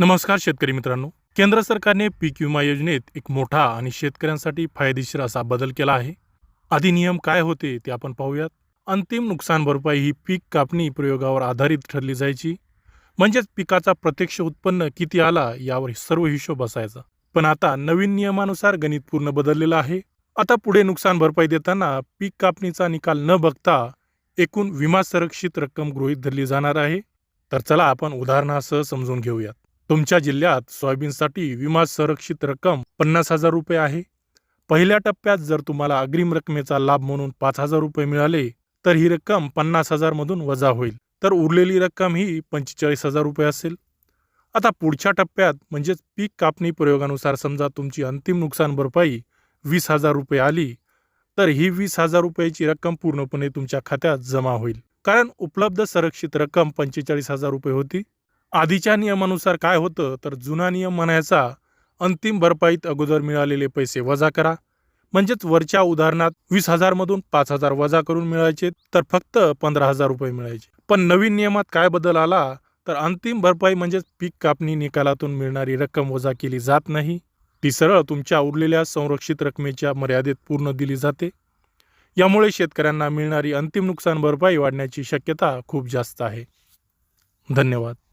नमस्कार शेतकरी मित्रांनो. केंद्र सरकारने पीक विमा योजनेत एक मोठा आणि शेतकऱ्यांसाठी फायदेशीर असा बदल केला आहे. आधी नियम काय होते ते आपण पाहूयात. अंतिम नुकसान भरपाई ही पीक कापणी प्रयोगावर आधारित ठरली जायची. म्हणजेच पिकाचा प्रत्यक्ष उत्पन्न किती आला यावर सर्व हिशोब असायचा पण आता नवीन नियमानुसार गणित पूर्ण बदललेलं आहे. आता पुढे नुकसान भरपाई देताना पीक कापणीचा निकाल न बघता एकूण विमा संरक्षित रक्कम गृहीत धरली जाणार आहे. तर चला आपण उदाहरणासह समजून घेऊयात. तुमच्या जिल्ह्यात सोयाबीनसाठी विमा संरक्षित रक्कम पन्नास हजार रुपये आहे. पहिल्या टप्प्यात जर तुम्हाला अग्रिम रकमेचा लाभ म्हणून पाच हजार रुपये मिळाले तर ही रक्कम पन्नास हजारमधून वजा होईल. तर उरलेली रक्कम ही पंचेचाळीस हजार रुपये असेल. आता पुढच्या टप्प्यात म्हणजेच पीक कापणी प्रयोगानुसार समजा तुमची अंतिम नुकसान भरपाई वीस हजार रुपये आली तर ही वीस हजार रुपयाची रक्कम पूर्णपणे तुमच्या खात्यात जमा होईल. कारण उपलब्ध संरक्षित रक्कम पंचेचाळीस हजार रुपये होती. आधीच्या नियमानुसार काय होतं तर जुना नियम म्हणायचा अंतिम भरपाईत अगोदर मिळालेले पैसे वजा करा. म्हणजेच वरच्या उदाहरणात वीस हजारमधून पाच हजार वजा करून मिळायचे तर फक्त पंधरा हजार रुपये मिळायचे. पण नवीन नियमात काय बदल आला तर अंतिम भरपाई म्हणजेच पीक कापणी निकालातून मिळणारी रक्कम वजा केली जात नाही. ती सरळ तुमच्या उरलेल्या संरक्षित रकमेच्या मर्यादेत पूर्ण दिली जाते. यामुळे शेतकऱ्यांना मिळणारी अंतिम नुकसान भरपाई वाढण्याची शक्यता खूप जास्त आहे. धन्यवाद.